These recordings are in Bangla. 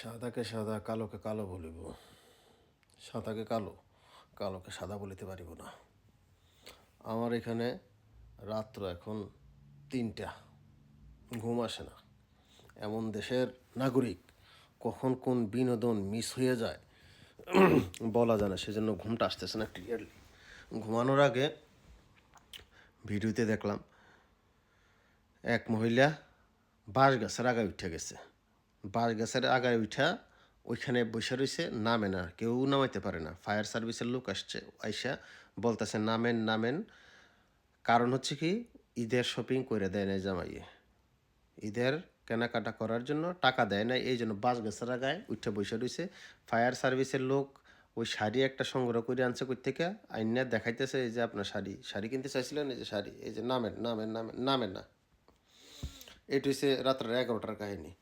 সাদাকে সাদা, কালোকে কালো বলিব। সাদাকে কালো, কালোকে সাদা বলিতে পারিব না। আমার এখানে রাত্র এখন তিনটা, ঘুম আসে না। এমন দেশের নাগরিক কখন কোন বিনোদন মিস হয়ে যায়, বলা যায় না, সেজন্য ঘুমটা আসতেছে না ক্লিয়ারলি ঘুমানোর আগে ভিডিওতে দেখলাম, এক মহিলা বাঁশ গাছের আগায় উঠে গেছে। বাঁশ গাছের আগায় উঠা, ওইখানে বসে রয়েছে নামে না, কেউ নামাইতে পারে না। ফায়ার সার্ভিসের লোক আসছে, আইসা বলতেছে, নামেন নামেন। কারণ হচ্ছে কি, ঈদের শপিং করে দেয় না জামাইয়ে। ঈদের কেনাকাটা করার জন্য টাকা দেয় না এই জন্য বাস গাছের আগায় উঠে বসে রয়েছে ফায়ার সার্ভিসের লোক ওই শাড়ি একটা সংগ্রহ করে আনছে কই থেকে আইনা দেখাইতেছে, এই যে আপনার শাড়ি শাড়ি কিনতে চাইছিলেন, এই যে শাড়ি, এই যে নামেন নামেন নামেন নামেন না। এটি হচ্ছে রাত্রের এগারোটার কাহিনী।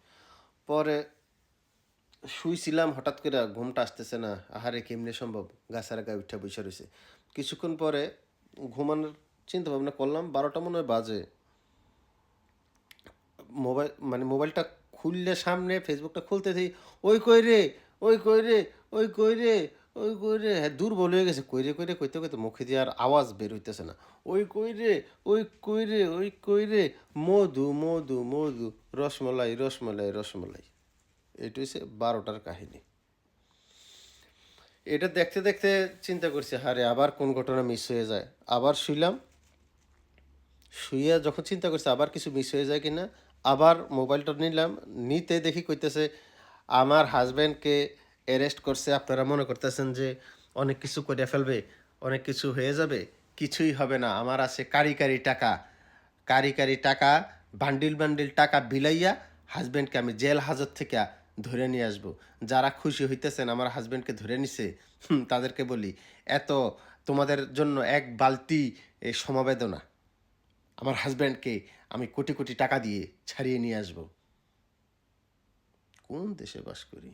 পরে শুইছিলাম, হঠাৎ করে ঘুমটা আসতেছে না। আহারে, কেমনে সম্ভব? গাছের গায়ে উঠে বসে রয়েছে। কিছুক্ষণ পরে ঘুমানোর চিন্তা ভাবনা করলাম, বারোটা মনে হয় বাজে। মোবাইল মানে মোবাইলটা খুললে সামনে, ফেসবুকটা খুলতে দিই ওই কই রে? ওই কই রে? ওই কই রে? ওই কই রে হ্যাঁ দুর্বল হয়ে গেছে। কইরে কইরে, কইতে কইতে মুখে দিয়ে আর আওয়াজ বের হইতেছে না। ওই কই রে ওই কইরে, ওই কই রে মধু মধু মধু, রসমলাই রসমলাই রসমলাই। এটা হচ্ছে বারোটার কাহিনী। এটা দেখতে দেখতে চিন্তা করছি, হারে আবার কোন ঘটনা মিস হয়ে যায়? আবার শুইলাম। শুইয়া যখন চিন্তা করছে, আবার কিছু মিস হয়ে যায় কিনা, আবার মোবাইলটা নিলাম। নিতে দেখি কইতেছে, আমার হাজব্যান্ডকে অ্যারেস্ট করছে, আপনারা মনে করতেছেন যে অনেক কিছু করে ফেলবে, অনেক কিছু হয়ে যাবে, কিছুই হবে না। আমার আছে কারি কারি টাকা। কারি কারি টাকা, বান্ডিল বান্ডিল টাকা বিলাইয়া হাজব্যান্ডকে আমি জেল হাজত থেকে ধরে নিয়ে আসব। যারা খুশি হইতেছেন, আমার হাজব্যান্ডকে ধরে নিছে তাদেরকে বলি, এত তোমাদের জন্য এক বালতি সমবেদনা। আমার হাজব্যান্ডকে আমি কোটি কোটি টাকা দিয়ে ছাড়িয়ে নিয়ে আসব। কোন দেশে বাস করি?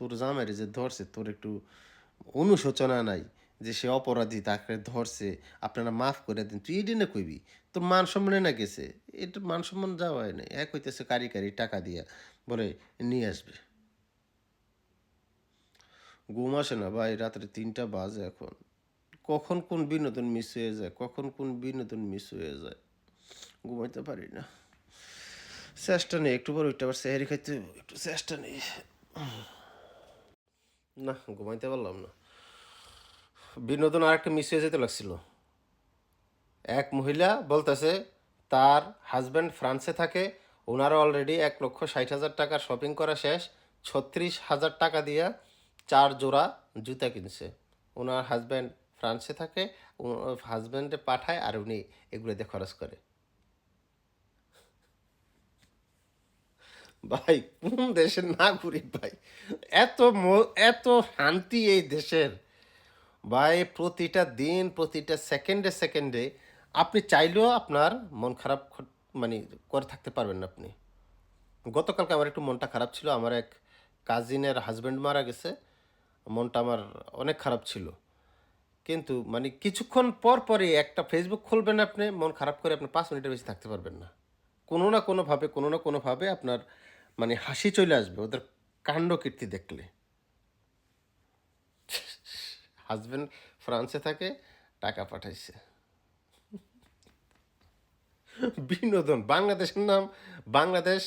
তোর জামের যে ধরছে, তোর একটু অনুশোচনা নাই যে সে অপরাধী তাকে ধরছে, আপনারা মাফ করে দিন। তুই এটি না কইবি, তোর মান সম্মানে না গেছে, এটা মান সম্মান যাওয়া হয় না, এক হইতেছে কারি কারি টাকা দিয়া বলে নিয়ে আসবে। ঘুম আসে না ভাই, রাত্রে তিনটা বাজে এখন। কখন কোন বিনোদন মিস হয়ে যায়, কখন কোন বিনোদন মিস হয়ে যায়, ঘুমাইতে পারি না। চেষ্টা নেই, একটু পর উঠতে আবার সেহারি খাইতে একটু চেষ্টা নেই। না, ঘুমাইতে পারলাম না। বিনোদন আর একটা মিস হয়ে যেতে লাগছিল। এক মহিলা বলতেছে, তার হাজব্যান্ড ফ্রান্সে থাকে ওনারা অলরেডি এক লক্ষ ষাট হাজার টাকার শপিং করা শেষ, ছত্রিশ হাজার টাকা দিয়া চার জোড়া জুতা কিনছে। ওনার হাজব্যান্ড ফ্রান্সে থাকে হাজব্যান্ডে পাঠায় আর উনি এগুলোতে খরচ করে। ভাই, কোন দেশে না নাগরিক ভাই? এত এত শান্তি এই দেশের। ভাই, প্রতিটা দিন, প্রতিটা সেকেন্ডে সেকেন্ডে আপনি চাইলেও আপনার মন খারাপ মানে করে থাকতে পারবেন না আপনি। গতকালকে আমার একটু মনটা খারাপ ছিল। আমার এক কাজিনের হাজব্যান্ড মারা গেছে। মনটা আমার অনেক খারাপ ছিল। কিন্তু মানে কিছুক্ষণ পর পরে একটা ফেসবুক খুলবেন আপনি, মন খারাপ করে আপনি পাঁচ মিনিটের বেশি থাকতে পারবেন না। কোনো না কোনোভাবে, কোনো না কোনোভাবে আপনার মানে হাসি চলে আসবে ওদের কাণ্ড কীর্তি দেখলে। হাজব্যান্ড ফ্রান্সে থাকে টাকা পাঠাইছে। বিনোদন বাংলাদেশের নাম বাংলাদেশ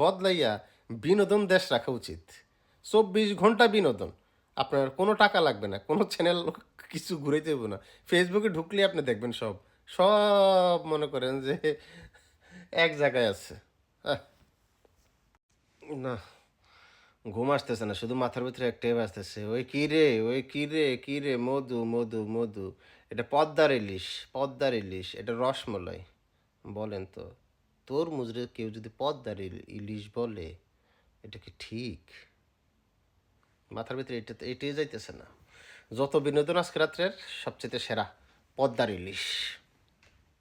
বদলাইয়া বিনোদন দেশ রাখা উচিত। চব্বিশ ঘণ্টা বিনোদন আপনার কোনো টাকা লাগবে না কোনো চ্যানেল কিছু ঘুরাইতে হবে না। ফেসবুকে ঢুকলে আপনি দেখবেন সব সব মনে করেন যে এক জায়গায় আছে। আহ, না, ঘুম আসতেছে না, শুধু মাথার ভিতরে একটাই আসতেছে। ওই কি রে, ওই কি রে কি রে, মধু মধু মধু। এটা পদ্মার ইলিশ পদ্মার ইলিশ, এটা রসমলাই। বলেন তো তোর মুজরে কেউ যদি পদ্মার ইল- ইলিশ বলে, এটা কি ঠিক? মাথার ভিতরে এটা তো এটাই যাইতেছে না। যত বিনোদন আজকে রাত্রের, সবচেয়ে সেরা পদ্মার ইলিশ।